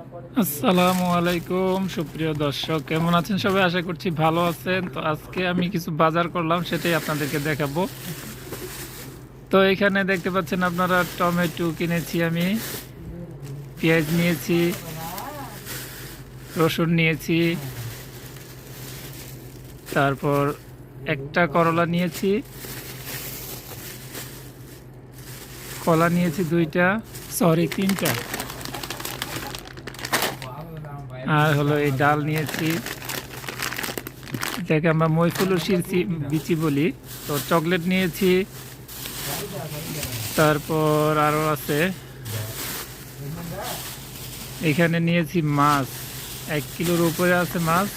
আসসালামু আলাইকুম, সুপ্রিয় দর্শক। কেমন আছেন সবাই? আশা করছি ভালো আছেন। তো আজকে আমি কিছু বাজার করলাম, সেটাই আপনাদেরকে দেখাবো। তো এখানে দেখতে পাচ্ছেন আপনারা টমেটো কিনেছি আমি, পেঁয়াজ নিয়েছি, রসুন নিয়েছি, তারপর একটা করলা নিয়েছি, কলা নিয়েছি দুইটা, সরি, তিনটা। আর হলো এই ডাল নিয়েছি। এটাকে আমরা মৈফুলুসির বিচি বলি। তো চকলেট নিয়েছি। তারপর আরও আছে। এখানে নিয়েছি মাছ। এক কিলোর উপরে আছে মাছ।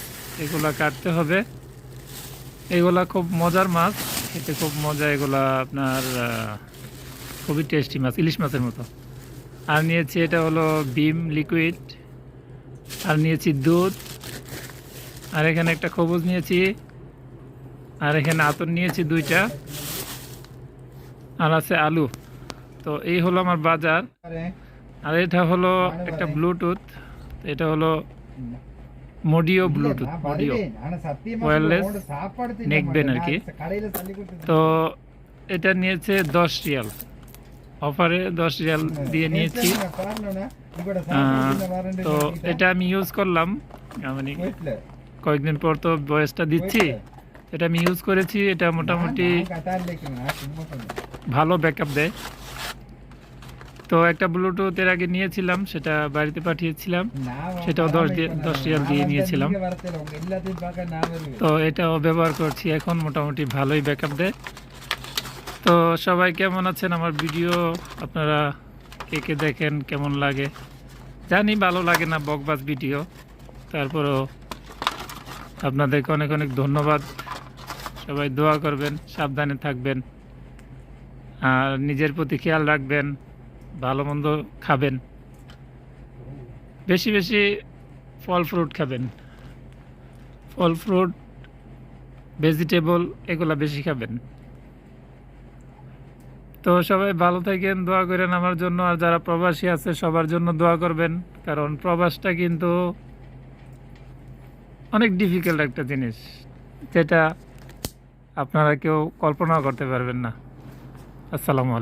এগুলা কাটতে হবে। এগুলা খুব মজার মাছ। খেতে খুব মজা। এগুলা আপনার খুবই টেস্টি মাছ, ইলিশ মাছের মতো। আর নিয়েছি এটা হলো বিম লিকুইড আর নিয়েছি দুধ। আর এখানে একটা খবুজ নিয়েছি। আর এখানে আতর নিয়েছি দুইটা। আর আছে আলু। তো এই হলো আমার বাজার। আর এটা হলো একটা ব্লুটুথ। এটা হলো মডিও ব্লুটুথ, মডিও। wireless নেকবেন আর কি। তো এটা নিয়েছে দশ রিয়াল। অফারে দশ রিয়াল দিয়ে নিয়েছি। তো এটা আমি ইউজ করলাম। মানে কয়েকদিন পর তো বয়সটা দিচ্ছি। এটা আমি ইউজ করেছি এটা মোটামুটি ভালো ব্যাকআপ দেয়। তো একটা ব্লুটুথ এর আগে নিয়েছিলাম সেটা বাড়িতে পাঠিয়েছিলাম। সেটাও দশ দশ রিয়াল দিয়ে নিয়েছিলাম। তো এটাও ব্যবহার করছি এখন মোটামুটি ভালোই ব্যাকআপ দেয়। তো সবাই কেমন আছেন? আমার ভিডিও আপনারা কে কে দেখেন, কেমন লাগে? জানি ভালো লাগে না বকবাস ভিডিও। তারপরেও আপনাদেরকে অনেক অনেক ধন্যবাদ। সবাই দোয়া করবেন, সাবধানে থাকবেন। আর নিজের প্রতি খেয়াল রাখবেন, ভালো মন্দ খাবেন। বেশি বেশি ফল ফ্রুট খাবেন। ফল ফ্রুট, ভেজিটেবল, এগুলা বেশি খাবেন। তো সবাই ভালো থাকেন, দোয়া করেন আমার জন্য। আর যারা প্রবাসী আছে, সবার জন্য দোয়া করবেন। কারণ প্রবাসটা কিন্তু অনেক ডিফিকাল্ট একটা জিনিস, যেটা আপনারা কেউ কল্পনাও করতে পারবেন না। আসসালামু আলাইকুম।